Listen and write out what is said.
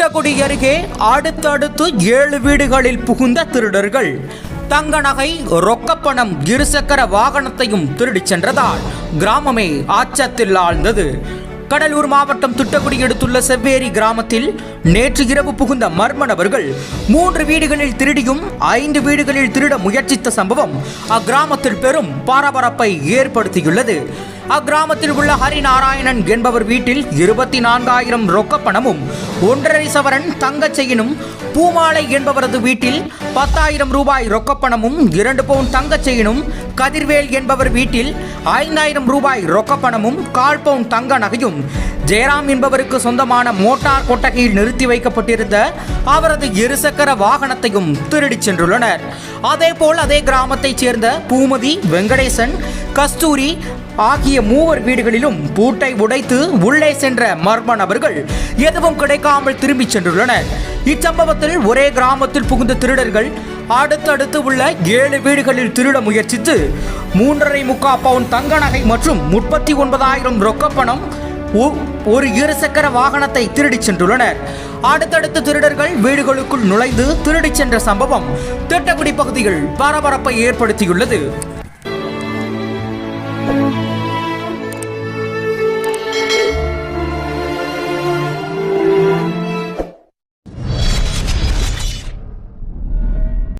திட்டக்குடி அருகே அடுத்தடுத்து ஏழு வீடுகளில் புகுந்த திருடர்கள். தங்க நகை ரொக்கப்பணம் இருசக்கர வாகனத்தையும் திருடிச் சென்றதால் கிராமமே ஆச்சத்தில் ஆழ்ந்தது. கடலூர் மாவட்டம் துட்டக்குடி எடுத்துள்ள செவ்வேரி கிராமத்தில் நேற்று இரவு புகுந்த மர்ம நபர்கள் மூன்று வீடுகளில் திருடியும் ஐந்து வீடுகளில் திருட முயற்சித்த சம்பவம் அக்கிராமத்தில் பெரும் பரபரப்பை ஏற்படுத்தியுள்ளது. அக்கிராமத்தில் உள்ள ஹரிநாராயணன் என்பவர் வீட்டில் இருபத்தி நான்காயிரம் ரொக்கப்பணமும் ஒன்றரை சவரன் தங்கச் செயினும் பூமாலை என்பவரது வீட்டில் பத்தாயிரம் ரூபாய் ரொக்கப்பணமும் இரண்டு பவுன் தங்கச் செயினும் கதிர்வேல் என்பவர் வீட்டில் ஐந்தாயிரம் ரூபாய் ரொக்கப்பணமும் கால் பவுன் தங்க நகையும் ஜெயராம் என்பவருக்கு சொந்தமான மோட்டார் கொட்டகையில் நிறுத்தி வைக்கப்பட்டிருந்த அவரது இருசக்கர வாகனத்தையும் திருடிச் சென்றுள்ளனர். அதேபோல் அதே கிராமத்தைச் சேர்ந்த பூமதி வெங்கடேசன் கஸ்தூரி ஆகிய மூவர் வீடுகளிலும் பூட்டை உடைத்து உள்ளே சென்ற மர்ம நபர்கள் எதுவும் கிடைக்காமல் திரும்பிச் சென்றுள்ளனர். இச்சம்பவத்தில் ஒரே கிராமத்தில் புகுந்த திருடர்கள் அடுத்தடுத்து உள்ள ஏழு வீடுகளில் திருட முயற்சித்து மூன்றரை முக்கா பவுன் தங்க நகை மற்றும் முப்பத்தி ஒன்பதாயிரம் ரொக்கப்பணம் ஒரு இருசக்கர வாகனத்தை திருடிச் சென்றுள்ளனர். அடுத்தடுத்து திருடர்கள் வீடுகளுக்குள் நுழைந்து திருடிச் சென்ற சம்பவம் திட்டக்குடி பகுதியில் பரபரப்பை ஏற்படுத்தியுள்ளது.